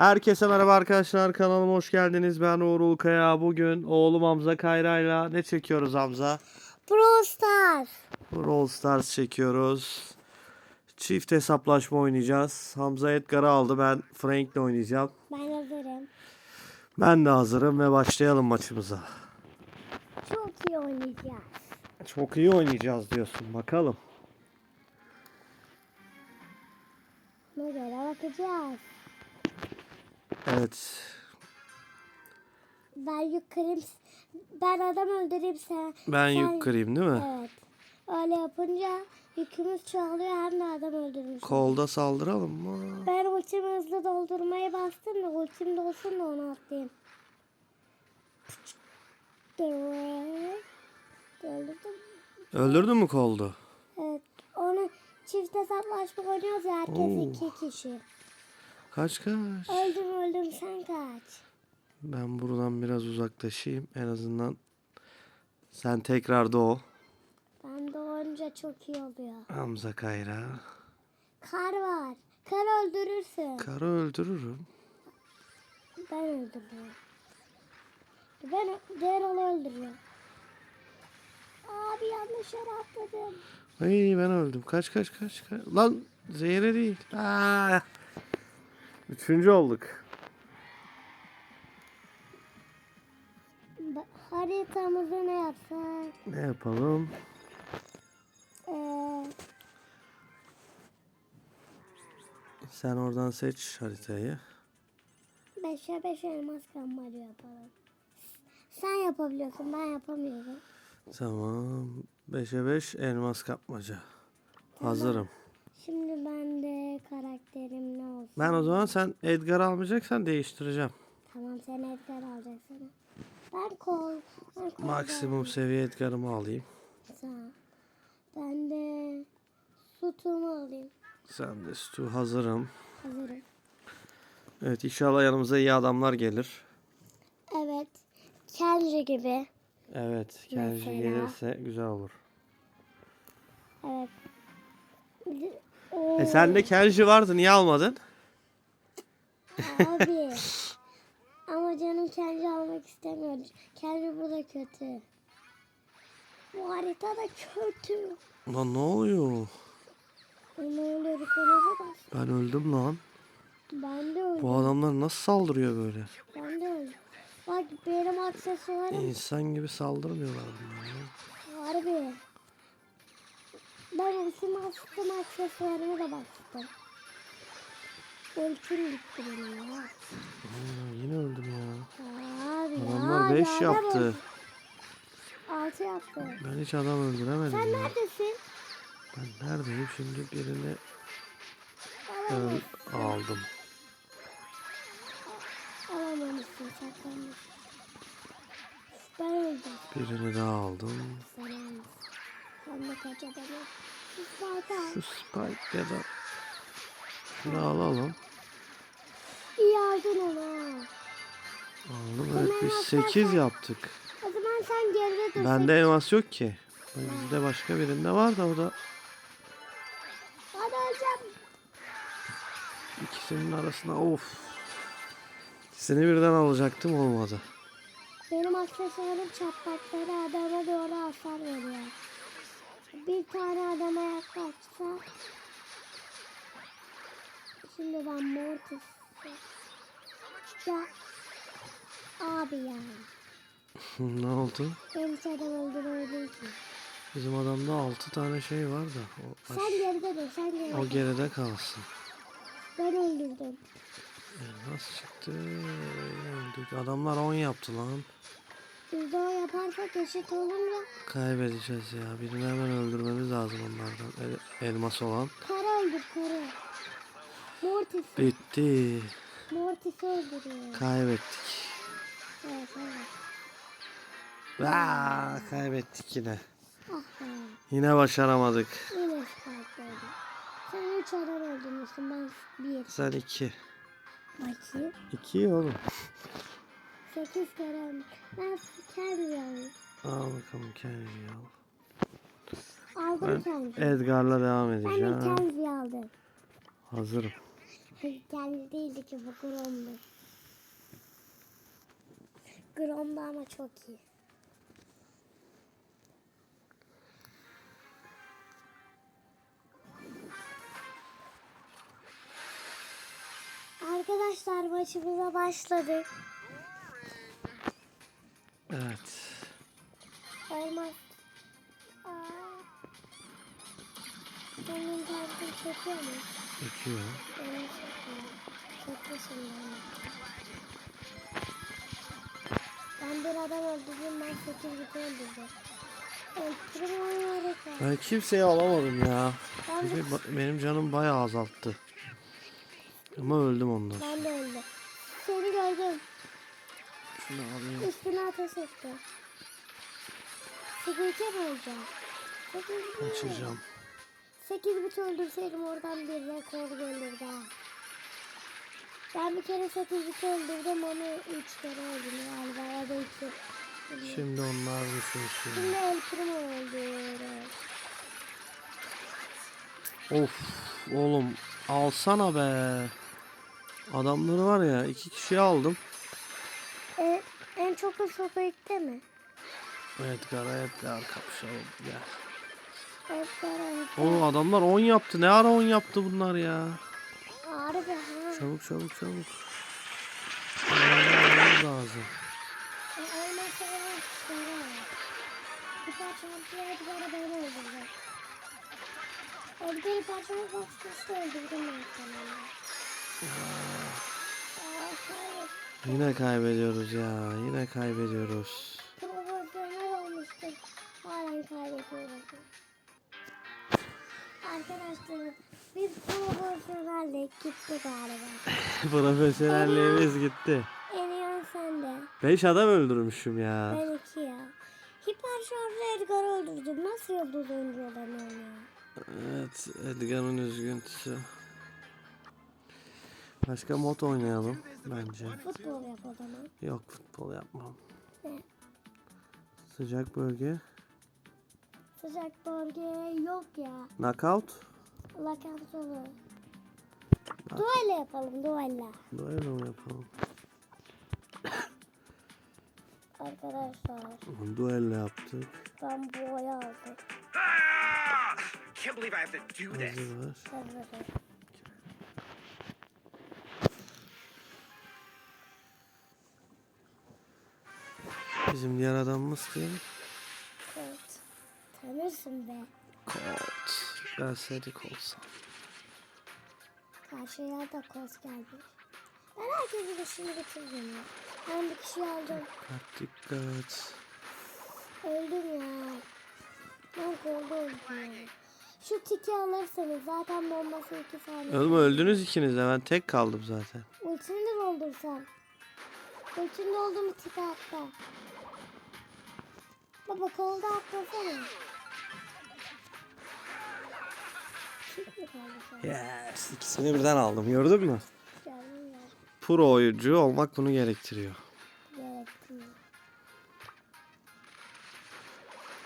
Herkese merhaba arkadaşlar kanalıma hoş geldiniz. Ben Uğur Ulkaya. Bugün oğlum Hamza Kayra'yla ne çekiyoruz Hamza? Brawl Stars. Brawl Stars çekiyoruz. Çift hesaplaşma oynayacağız. Hamza Edgar'ı aldı. Ben Frank'le oynayacağım. Ben hazırım. Ben de hazırım ve başlayalım maçımıza. Çok iyi oynayacağız. Çok iyi oynayacağız diyorsun. Bakalım. Buna göre bakacağız. Evet. Ben yukarıyım. Ben adam öldüreyim sen. Ben sen- yük kırayım değil mi? Evet. Öyle yapınca yükümüz çoğalıyor hem de adam öldürmüş. Kolda saldıralım mı? Ben ultimi hızlı doldurmaya bastım da ultim dolsun da onu atlayayım. Öldürdüm. Öldürdün mü koldu? Evet. Onu çift hesaplaşma oynuyoruz ya herkes Oo. iki kişi. Kaç kaç? Öldüm öldüm sen kaç. Ben buradan biraz uzaklaşayım. En azından sen tekrar doğ. Ben doğunca çok iyi oluyor. Hamza Kayra. Kar var. Kar öldürürsün. Karı öldürürüm. Ben öldürüyorum. Ben onu öldürüyorum. Abi yanlış yere atladım. Ay ben öldüm. Kaç kaç kaç. kaç. Lan zehre değil. Aa. Üçüncü olduk. Haritamızı ne yapsak? Ne yapalım? Ee, Sen oradan seç haritayı. beşe beş elmas kambarı yapalım. Sen yapabiliyorsun ben yapamıyorum. Tamam. 5'e 5 elmas kapmaca. Hazırım. Şimdi ben de karakterim ne olsun? Ben o zaman sen Edgar almayacaksan değiştireceğim. Tamam sen Edgar alacaksın. Ben kol. Ben kol Maksimum seviye Edgar'ımı alayım. Sağ. Ben de sütümü alayım. Sen de Stu hazırım. Hazırım. Evet inşallah yanımıza iyi adamlar gelir. Evet. Kenji gibi. Evet Mesela? gelirse güzel olur. Evet. Oo, E sende Kenji vardı niye almadın? Abi. Ama canım Kenji almak istemiyor. Kenji bu da kötü. Bu harita da kötü. Lan ne oluyor? Ne oluyor bir konuda bak. Ben öldüm lan. Ben de öldüm. Bu adamlar nasıl saldırıyor böyle? Ben de öldüm. Bak benim aksesuarım İnsan gibi saldırmıyorlar bunlar. Harbi. Ben ultimi bastım aksesuarıma da bastım. Ultim gitti benim ya. Aa, yine öldüm ya. Abi Adamlar 5 yaptı. 6 yaptı. Ben hiç adam öldüremedim Sen ya. neredesin? Ben neredeyim şimdi birini Alamam. öl- aldım. Alamamışsın saklanmışsın. Ben öldüm. Birini daha aldım. Sen almışsın. Sen de kaç Şu Spike ya da şunu alalım. iyi aldın onu. Aldım evet biz 8 yaptık. O zaman sen geride dur. Bende elmas yok ki. Bizde başka birinde var da o da Hadi öleceğim. ikisinin arasına of. İkisini birden alacaktım olmadı. Benim aksesuarım çatlakları adama doğru hasar veriyor. Bir tane adama yaklaşsa Şimdi ben Mortis Ya Abi ya ne oldu? Ben hiç adam öldüremedim ki Bizim adamda 6 tane şey var da. O, Sen geride dur sen geride o geride kalsın. Ben öldürdüm E, nasıl çıktı? Öldük. Adamlar 10 yaptı lan. Biz o yaparsak eşit olunca Kaybedeceğiz ya. Birini hemen öldürmemiz lazım onlardan. El- elmas olan. Kara öldür kara Mortis Bitti. Mortis öldürüyor Kaybettik. Evet evet Aa, kaybettik yine. Ah be Yine başaramadık. Yine spike'laydı. Sen üç adam öldürmüşsün ben bir. Sen 2. Bakayım. 2 oğlum. Sekiz kere öldüm. Ben kendi alayım. Al bakalım Kenji'yi al. Aldım Ben. Edgar'la devam Ben de edeceğim. kendi aldım. Hazırım. Kendi değildi ki bu Grom'du. Grom'du ama çok iyi. Arkadaşlar maçımıza başladık. Evet. Elmas. Senin internetin çekiyor mu? Geçiyor. Benim çekiyor. Ben bir adam öldürdüm, ben sekiz bir öldürdüm. Öldürüm. Ben kimseyi alamadım ya. Ben de, benim canım bayağı azalttı. Ama öldüm ondan. ben de öldüm. Seni gördüm. Şunu alayım. Üstüne ateş etti. Sekiz mi olacak? Sekiz bit öldürseydim oradan bir rekor gelirdi. Ben bir kere sekiz bit öldürdüm onu üç kere öldüm galiba ya da iki. Şimdi, Şimdi onlar düşünsün. Şimdi El Primo. Of oğlum alsana be. Adamları var ya iki kişi aldım. E, en çok da Sopayik'te mi? Edgar Edgar kapışalım gel. Evet, evet. Oğlum adamlar 10 yaptı. Ne ara 10 yaptı bunlar ya? Harbi ha. Çabuk çabuk çabuk. Bunları almamız lazım. E, evet. Sonra. Bir öldürdüm ben sana. Yine kaybediyoruz ya. Yine kaybediyoruz. Profesyonel olmuştum. Halen kaybediyorum. Arkadaşlar biz profesyoneldik gitti galiba. Profesyonelliğimiz gitti. En iyi sen de. 5 adam öldürmüşüm ya. Ben iki ya. Hiper şarjlı Edgar'ı öldürdüm. Nasıl yıldız oyuncu olamıyorum ya? Evet Edgar'ın üzüntüsü. Başka mod oynayalım bence. Futbol yap o zaman. Yok futbol yapmam. Ne? Sıcak bölge. Sıcak bölge yok ya. Knockout. Lakant olur. Duelle yapalım duelle. Duello mu yapalım? Arkadaşlar Duello yaptık. ben boya aldım. Ah! Can't believe I have to do this. Hazır var. Hazırım. Bizim diğer adamımız kim? Evet. Tanırsın be. Colt. Ben Sedik olsam. Karşıya da koz gelmiş. Ben herkesin işini bitirdim ya. Ben bir kişi aldım. Dikkat dikkat. Öldüm ya. Ben ya. Şu tiki alırsanız zaten bombası iki saniye. Oğlum öldünüz ikiniz de ben tek kaldım zaten. Ultini de doldursan. Ultini doldu mu tiki atla. Baba kolda atlasana. Yes. İkisini birden aldım gördün mü? Pro oyuncu olmak bunu gerektiriyor.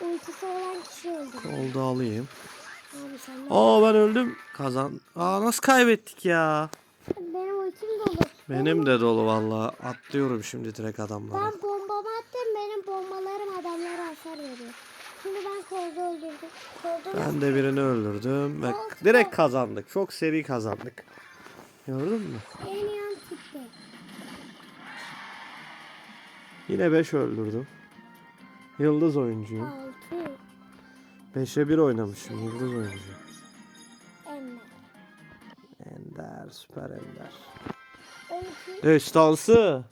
Ultisi olan kişi öldü. Oldu alayım. Abi sen ne? Aa ben öldüm. Kazan. Aa nasıl kaybettik ya? Benim ultim dolu. Benim de dolu valla. Atlıyorum şimdi direkt adamlara. Ben bombamı attım. Benim bombalarım hasar veriyor. Şimdi ben kolda öldürdüm. Kolda Ben de birini öldürdüm ve direkt kazandık. Çok seri kazandık. Gördün mü? en yan tipte. Yine 5 öldürdüm. Yıldız oyuncuyum. Altı. 5'e 1 oynamışım. Yıldız oyuncu. Ender. Ender, süper Ender. 12. Destansı.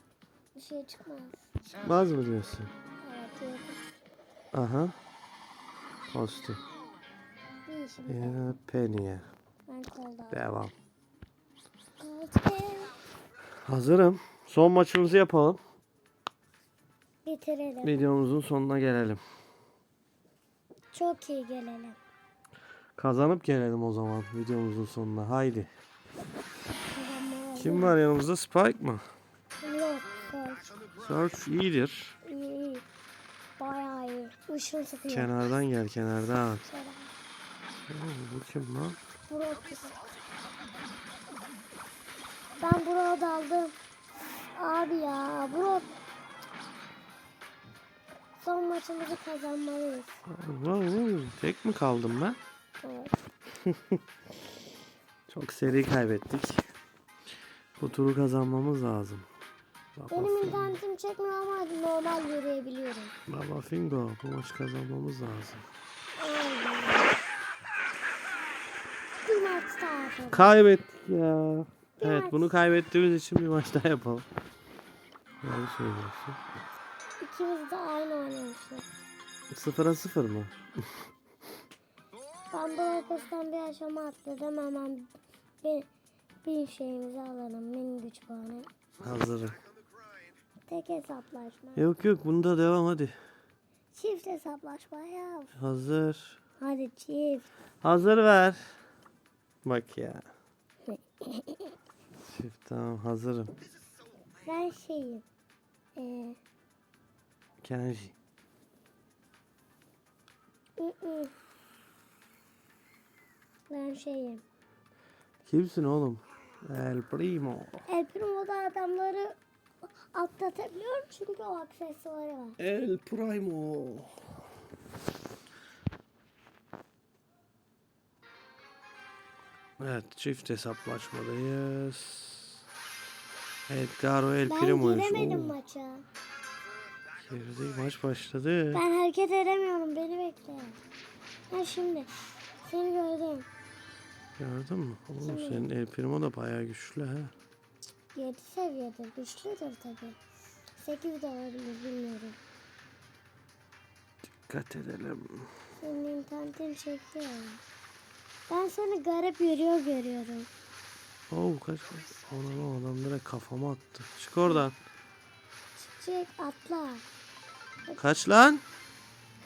Bir şey çıkmaz. Çıkmaz mı diyorsun? Aha. Yine Penny'e. Ben kolda. Devam. Hazırım. Son maçımızı yapalım. Bitirelim. Videomuzun sonuna gelelim. Çok iyi gelelim. Kazanıp gelelim o zaman videomuzun sonuna. Haydi. Kim var yanımızda? Spike mı? Yok. Search iyidir. İyi iyi. Bayağı iyi. Işın sıkıyor. Kenardan gel kenardan. Bu kim lan? Güzel. Ben Bro'ya daldım. Abi ya Bro. Son maçımızı kazanmalıyız. Wow, tek mi kaldım ben? Evet. Çok seri kaybettik. Bu turu kazanmamız lazım. Benim internetim çekmiyor ama normal yürüyebiliyorum. Baba Fingo bu maçı kazanmamız lazım. Bir maç daha. Kaybettik ya. Bir Evet maç. bunu kaybettiğimiz için bir maç daha yapalım. Doğru söylüyorsun. İkimiz de aynı oynamışız. Sıfıra sıfır mı? Ben bu arkasından bir aşama atladım hemen bir, bir şeyimizi alalım. Min güç puanı. Hazırım. Tek hesaplaşma. Yok yok bunda devam hadi. Çift hesaplaşma ya. Hazır. Hadi çift. Hazır ver. Bak ya. Çift tamam hazırım. Ben şeyim. Ee, Kenji. Ben şeyim. Kimsin oğlum? El Primo. El Primo'da adamları atlatabiliyorum çünkü o aksesuarı var. El Primo. Evet çift hesaplaşmadayız. Edgaro El Ben Primo'ymuş. giremedim Oo, maça. girdi, maç başladı. Ben hareket edemiyorum. Beni bekle. Ha şimdi. Seni gördüm. Gördün mü? Oğlum senin El Primo da bayağı güçlü ha. 7 seviyede. Güçlüdür tabi. 8 de olabilir bilmiyorum. Dikkat edelim. Senin internetin çekiyor. Ben seni garip yürüyor görüyorum. Oo kaç kaç. Ona adam direkt kafama attı. Çık oradan. Çık atla. Kaç lan?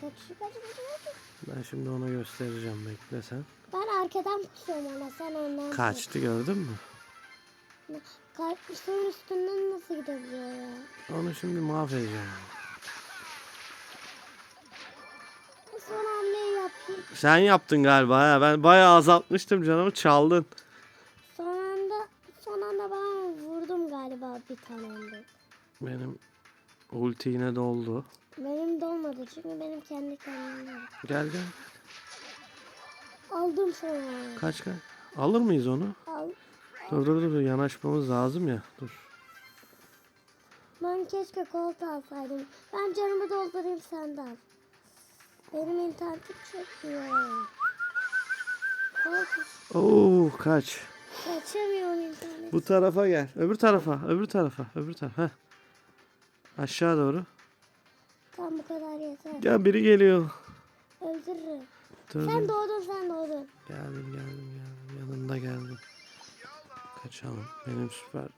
Kaç kaç kaç kaç. Ben şimdi ona göstereceğim bekle sen. Ben arkadan pusuyorum ona sen pus. Kaçtı gördün mü? Kaç suyun üstünden nasıl gidebiliyor ya? Onu şimdi mahvedeceğim. Son hamleyi yapayım. Sen yaptın galiba ha. Ben bayağı azaltmıştım canımı çaldın. Son anda son anda ben vurdum galiba bir tane. Benim ulti yine doldu. Benim de olmadı çünkü benim kendi kendimde. var. Gel gel. Aldım sonra. Kaç kaç. Alır mıyız onu? Al. Dur dur dur yanaşmamız lazım ya. Dur. Ben keşke kolt alsaydım. Ben canımı doldurayım sen de al. Benim internetim çekmiyor. Kolt Oo kaç. kaçamıyorum internet. Bu tarafa gel. Öbür tarafa. Öbür tarafa. Öbür tarafa. Heh. Aşağı doğru. Tam bu kadar yeter. Gel biri geliyor. Öldürürüm. Dur, Sen dur. doğdun sen doğdun. Geldim geldim geldim. Yanında geldim. Kaçalım. Benim süper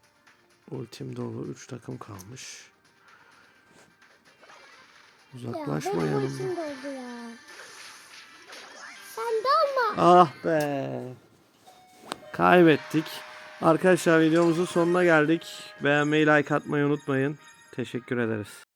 ultim dolu. 3 takım kalmış. Ya Uzaklaşma benim doldu ya. Sen dalma. Ah be. Kaybettik. Arkadaşlar videomuzun sonuna geldik. Beğenmeyi, like atmayı unutmayın. Teşekkür ederiz.